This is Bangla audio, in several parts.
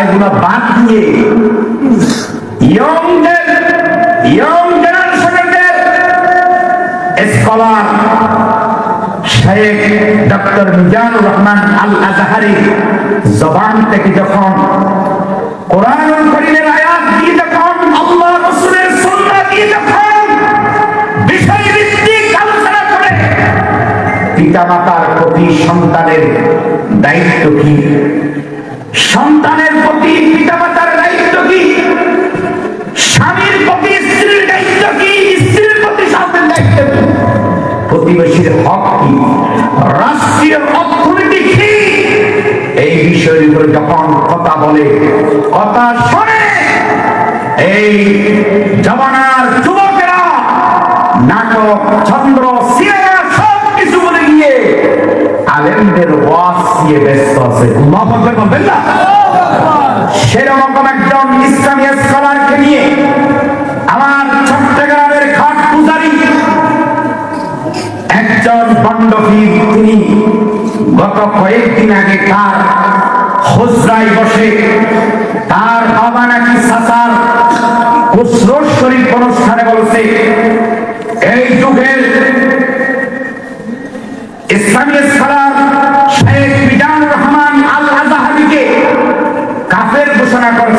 এগুলো বাদ দিয়ে ইয়ংদের, ইয়ং জেনারেশনের স্কলার শেখ ডক্টর মিজানুর রহমান আল আজহারি জবান থেকে যখন কোরআন করিমের আয়াত দিয়ে যখন আল্লাহ রসুলের সুন্নাহ দিয়ে যখন বিষয় ভিত্তিক আলোচনা করে, পিতামাতার প্রতি সন্তানের দায়িত্ব কি? সন্তানের প্রতি পিতামাতার দায়িত্ব কি? স্বামীর প্রতি স্ত্রীর দায়িত্ব কি? স্ত্রীর প্রতি স্বামীর দায়িত্ব কি? প্রতিবেশীর হক কি? রাষ্ট্রীয় অর্থনীতি কি? এই বিষয়ের উপরে যখন কথা বলে, কথা শোনে, এই দিয়ে ব্যস্ত আছে। আল্লাহু আকবার বলবেন না? সেরকম একজন ইসলামী স্কলারকে নিয়ে আমার চট্টগ্রামের ঘাট পূজারী একজন তিনি গত কয়েকদিন আগে তার হোসরাই বসে তার বাবা নাকি সাসার খুসরোর শরীফ অনুষ্ঠানে বলছে এই যুগের ইসলামী স্কলার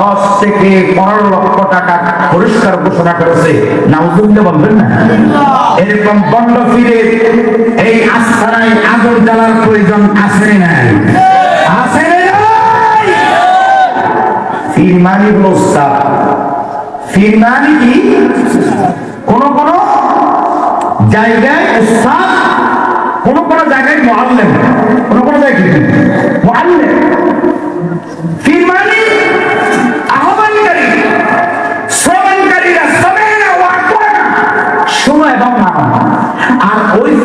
দশ থেকে পনেরো লক্ষ টাকা পুরস্কার ঘোষণা করেছে। নাউজুবিল্লাহ বলবেন না? এরকম বন্ড ফিরে এই আস্থানায় আগুন জ্বালার প্রয়োজন আছে না ফিরমানি ফিরমানি কি? কোন কোন জায়গায় কোন কোন জায়গায় মোয়াল্লেম। কোন কোন জায়গায় ফিরমানি